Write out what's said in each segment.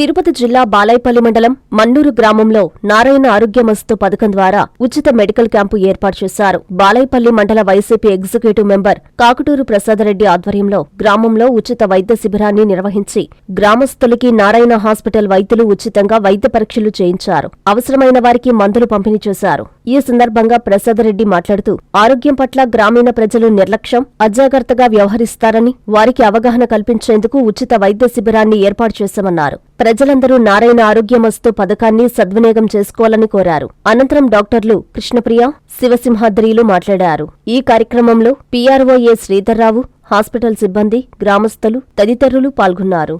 తిరుపతి జిల్లా బాలాయపల్లి మండలం మన్నూరు గ్రామంలో నారాయణ ఆరోగ్యమస్తు పథకం ద్వారా ఉచిత మెడికల్ క్యాంపు ఏర్పాటు చేశారు. బాలాయపల్లి మండల YCP executive member Kakuturu Prasad Reddy ఆధ్వర్యంలో గ్రామంలో ఉచిత వైద్య శిబిరాన్ని నిర్వహించి గ్రామస్తులకి నారాయణ హాస్పిటల్ వైద్యులు ఉచితంగా వైద్య పరీక్షలు చేయించారు. అవసరమైన వారికి మందులు పంపిణీ చేశారు. ఈ సందర్భంగా ప్రసాదరెడ్డి మాట్లాడుతూ ఆరోగ్యం పట్ల గ్రామీణ ప్రజలు నిర్లక్ష్యం అజాగ్రత్తగా వ్యవహరిస్తారని వారికి అవగాహన కల్పించేందుకు ఉచిత వైద్య శిబిరాన్ని ఏర్పాటు చేశామన్నారు. ప్రజలందరూ నారాయణ ఆరోగ్యమస్తు పథకాన్ని సద్వినియోగం చేసుకోవాలని కోరారు. అనంతరం డాక్టర్లు కృష్ణప్రియ శివసింహాద్రిలు మాట్లాడారు. ఈ కార్యక్రమంలో పీఆర్ఓ ఏ శ్రీధర్రావు హాస్పిటల్ సిబ్బంది గ్రామస్తులు తదితరులు పాల్గొన్నారు.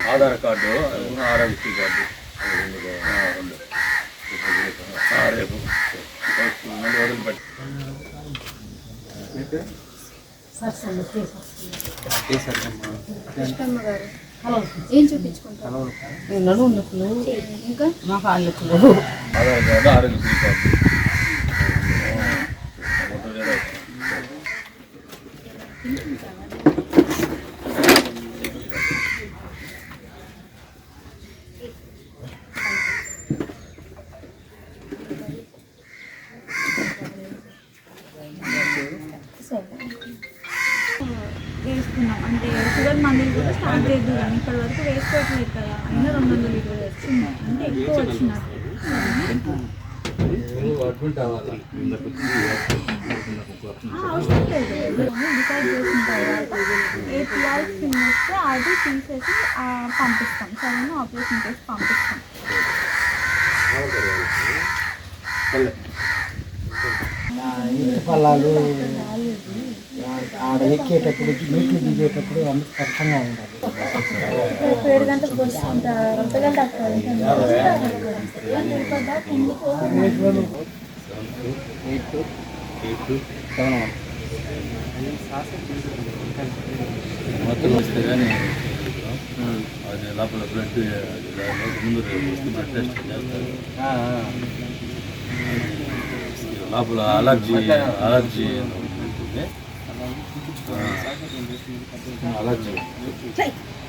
ఆధార్ కార్డు ఆరోగ్య కార్డు. రేపు. మళ్ళీ వదిలిపెట్టి కృష్ణమ్మ గారు ఏం చూపించుకుంటారు నడుము నొప్పులు ఇంకా మా కాళ్ళు నొప్పులు ఆధార్ కార్డు వేసుకున్నాం. అంటే షుగర్ మందులు కూడా స్టార్ట్ చేద్దు కానీ ఇప్పటి వరకు వేసుకోవట్లేదు కదా. అయినా రెండు వందల ఇరవై వచ్చింది అంటే ఎక్కువ వచ్చినట్టు. అవసరం లేదు డిసైడ్ చేసిన తర్వాత ఏ పిఆర్ఎస్ పిన్ వస్తే అది తీసేసి పంపిస్తాం సరైన ఆపరేషన్ చేసి పంపిస్తాం పల్లాలు ఆడ ఎక్కేటప్పుడు మెట్లు దిగేటప్పుడు అంత కష్టంగా ఉండాలి. మొత్తం వస్తే కానీ అది లోపల బ్లడ్ ముందు వస్తే బ్లడ్ టెస్ట్ చేస్తారు. లోపల అలర్జీ అలర్జీ ఉంటుంది అలర్జీ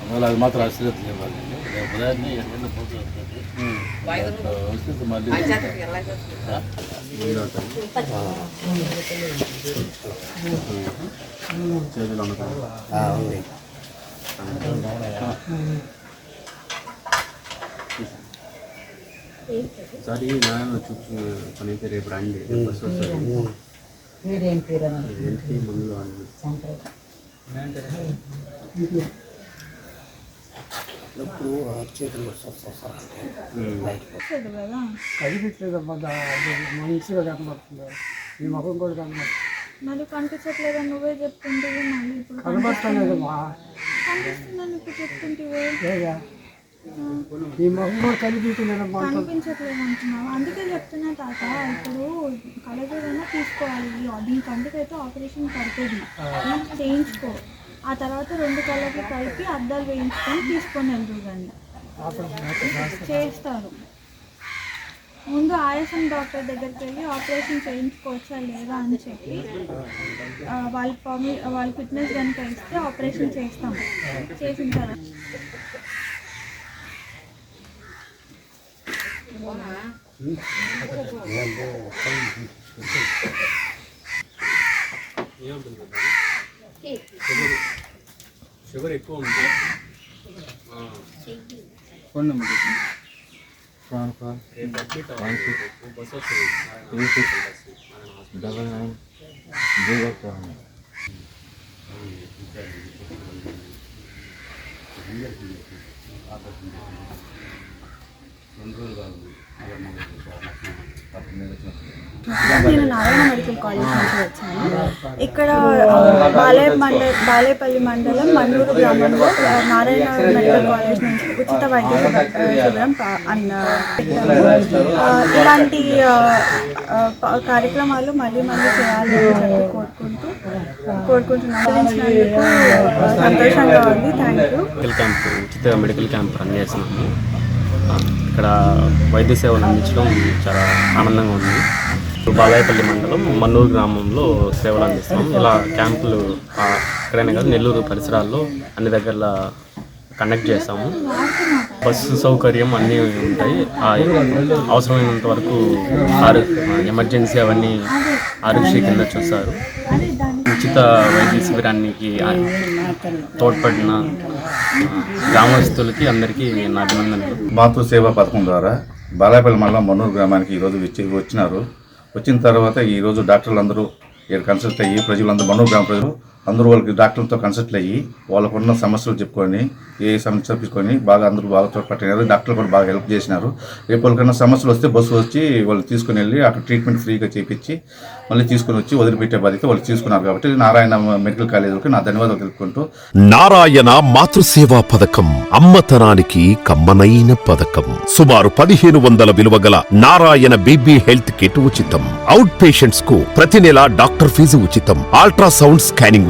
అందువల్ల అది మాత్రం అశ్రద్ధ చేయాలి రేపు ఉదయాన్నే ఏడు గంటల పోటీ వస్తుంది వస్తే మళ్ళీ ఆ? చేతులు అమ్ముతారు sir ఈ నాయన చూపు పని రేపు రండి బస్సు వస్తుంది. ఏంటి మందులు అండి వస్తుంది కదా కనిపించలేదమ్మా మంచిగా కనబడుతుంది. ఈ ముఖం కూడా కనబడుతుంది. మరి కనిపించట్లేదని నువ్వే ఇప్పుడు చెప్తుంటివే లేదా? ఈ అంటున్నావు అందుకే చెప్తున్నా తాత ఇప్పుడు కలజోడైనా తీసుకోవాలి. దీని కంటికైతే ఆపరేషన్ పడుతుంది. చేయించుకో. ఆ తర్వాత రెండు కళ్ళకి కలిపి అద్దాలు వేయించుకొని తీసుకొని వెళ్తారు కానీ చేస్తారు. ముందు ఆయాసం డాక్టర్ దగ్గరికి వెళ్ళి ఆపరేషన్ చేయించుకోవచ్చా లేదా అని చెప్పి వాళ్ళ పర్మి వాళ్ళ ఫిట్నెస్ కనుక ఇస్తే ఆపరేషన్ చేస్తాం. చేసిన తర్వాత షుగర్ ఎక్కువ ఉంది ఫోన్ నెంబర్ రేపు అడ్మిట్ అవ్వాలి బస్సు నేను నారాయణ మెడికల్ కాలేజ్ నుంచి వచ్చాను. ఇక్కడ బాలయ మండల బాలేపల్లి మండలం మన్నూరు గ్రామంలో నారాయణ మెడికల్ కాలేజ్ నుంచి ఉచిత వైద్య శిబిరం అన్న ఇలాంటి కార్యక్రమాలు మళ్ళీ మళ్ళీ చేయాలి చెప్పి కోరుకుంటూ కోరుకుంటున్నాను. సంతోషంగా ఉంది. Thank you. మెడికల్ క్యాంప్ ఉచిత మెడికల్ క్యాంప్ రన్ చేస్తున్నాము. ఇక్కడ వైద్య సేవలు అందించడం చాలా ఆనందంగా ఉంది. బాలాయపల్లి మండలం మన్నూరు గ్రామంలో సేవలు అందిస్తాం. ఇలా క్యాంపులు ఎక్కడైనా కాదు నెల్లూరు పరిసరాల్లో అన్ని దగ్గరల కండక్ట్ చేస్తాము. బస్సు సౌకర్యం అన్నీ ఉంటాయి. ఆ, అవసరమైనంత వరకు ఆరు ఎమర్జెన్సీ అవన్నీ ఆరోగ్య కింద చూస్తారు ఉచిత వైద్య శిబిరానికి తోడ్పడిన గ్రామస్తులకి అందరికీ నా అభినందనలు. మాతృ సేవా పథకం ద్వారా బాలాపల్లి మండలం మన్నూరు గ్రామానికి ఈరోజు వచ్చి వచ్చినారు. వచ్చిన తర్వాత ఈరోజు డాక్టర్లు అందరూ ఇక్కడ కన్సల్ట్ అయ్యి ప్రజలందరూ మన్నూరు గ్రామ ప్రజలు అందరూ వాళ్ళకి డాక్టర్లతో కన్సల్ట్ అయ్యి వాళ్ళకున్న సమస్యలు చెప్పుకొని ఏ సమస్య చెప్పుకొని బాగా అందరూ బాగా తోడ్పట్టినారు. డాక్టర్లు కూడా బాగా హెల్ప్ చేసినారు. రేపు వాళ్ళకన్నా సమస్యలు వస్తే బస్సు వచ్చి వాళ్ళు తీసుకుని వెళ్ళి అక్కడ ట్రీట్మెంట్ ఫ్రీగా చేపించి మళ్ళీ తీసుకుని వచ్చి వదిలిపెట్టే బాధ్యత వాళ్ళు తీసుకున్నారు కాబట్టి నారాయణ మెడికల్ కాలేజీకి నా ధన్యవాదాలు తెలుపుకుంటూ. నారాయణ మాతృసేవా పథకం అమ్మతనానికి కమ్మనైన పథకం. సుమారు పదిహేను వందల విలువ గల నారాయణ బీబీ హెల్త్ కిట్ ఉచితం. అవుట్ పేషెంట్స్కు ప్రతి నెల డాక్టర్ ఫీజు ఉచితం. Ultrasound scanning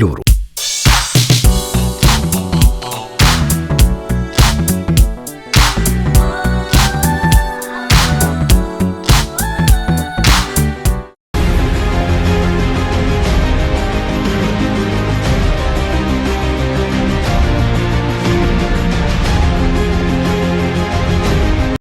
بلورو.